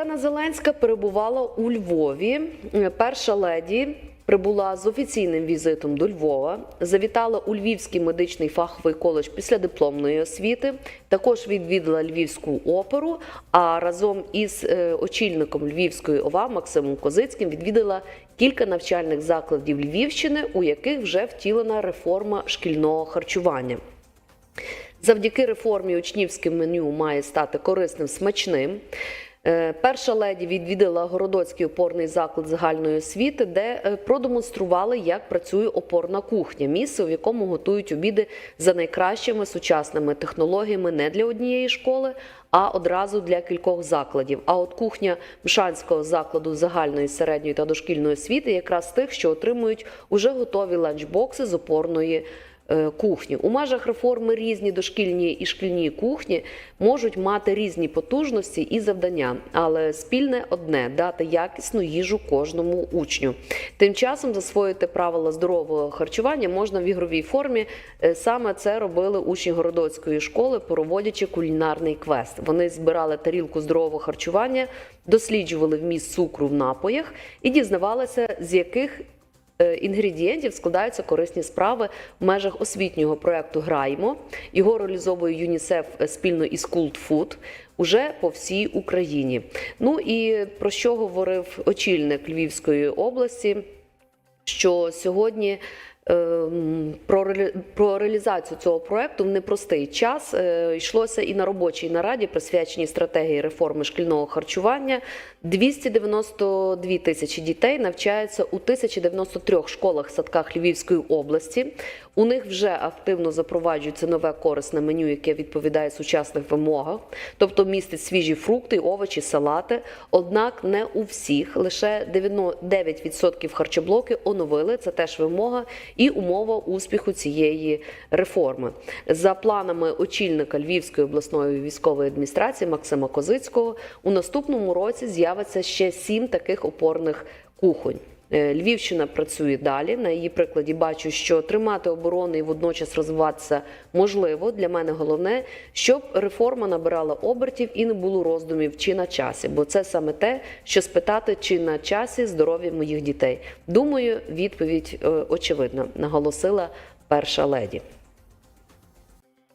Олена Зеленська перебувала у Львові. Е, Перша леді прибула з офіційним візитом до Львова, завітала у Львівський медичний фаховий коледж після дипломної освіти. Також відвідала Львівську оперу. А разом із е, очільником Львівської ОВА Максимом Козицьким відвідала кілька навчальних закладів Львівщини, у яких вже втілена реформа шкільного харчування. Завдяки реформі учнівське меню має стати корисним, смачним. Е, Перша леді відвідала Городоцький опорний заклад загальної освіти, де е, продемонстрували, як працює опорна кухня, місце, в якому готують обіди за найкращими сучасними технологіями не для однієї школи, а одразу для кількох закладів. А от кухня Мшанського закладу загальної середньої та дошкільної освіти якраз тих, що отримують уже готові ланчбокси з опорної кухні. У межах реформи різні дошкільні і шкільні кухні можуть мати різні потужності і завдання, але спільне одне дати якісну їжу кожному учню. Тим часом засвоїти правила здорового харчування можна в ігровій формі. Е, Саме це робили учні городоцької школи, проводячи кулінарний квест. Вони збирали тарілку здорового харчування, досліджували вміст цукру в напоях і дізнавалися, з яких е, інгредієнтів складаються корисні справи в межах освітнього проекту Граємо. Його реалізовує ЮНІСЕФ спільно із Култ Фуд уже по всій Україні. Ну і про що говорив очільник Львівської області? що сьогодні про, ре- про реалізацію цього проекту в непростий час е, йшлося і на робочій нараді, присвяченій стратегії реформи шкільного харчування. 292 тисячі дітей навчаються у 1093 школах садках Львівської області. У них вже активно запроваджується нове корисне меню, яке відповідає сучасних вимогах, тобто містить свіжі фрукти, овочі, салати. Однак не у всіх, лише 9% харчоблоки оновили. Це теж вимога і умова успіху цієї реформи. За планами очільника Львівської обласної військової адміністрації Максима Козицького, у наступному році з'явиться ще сім таких опорних кухонь. Е, Львівщина працює далі. На її прикладі бачу, що тримати оборону і водночас розвиватися можливо. Для мене головне, щоб реформа набирала обертів і не було роздумів чи на часі, бо це саме те, що спитати, чи на часі здоров'я моїх дітей. Думаю, відповідь е, очевидна, наголосила перша леді.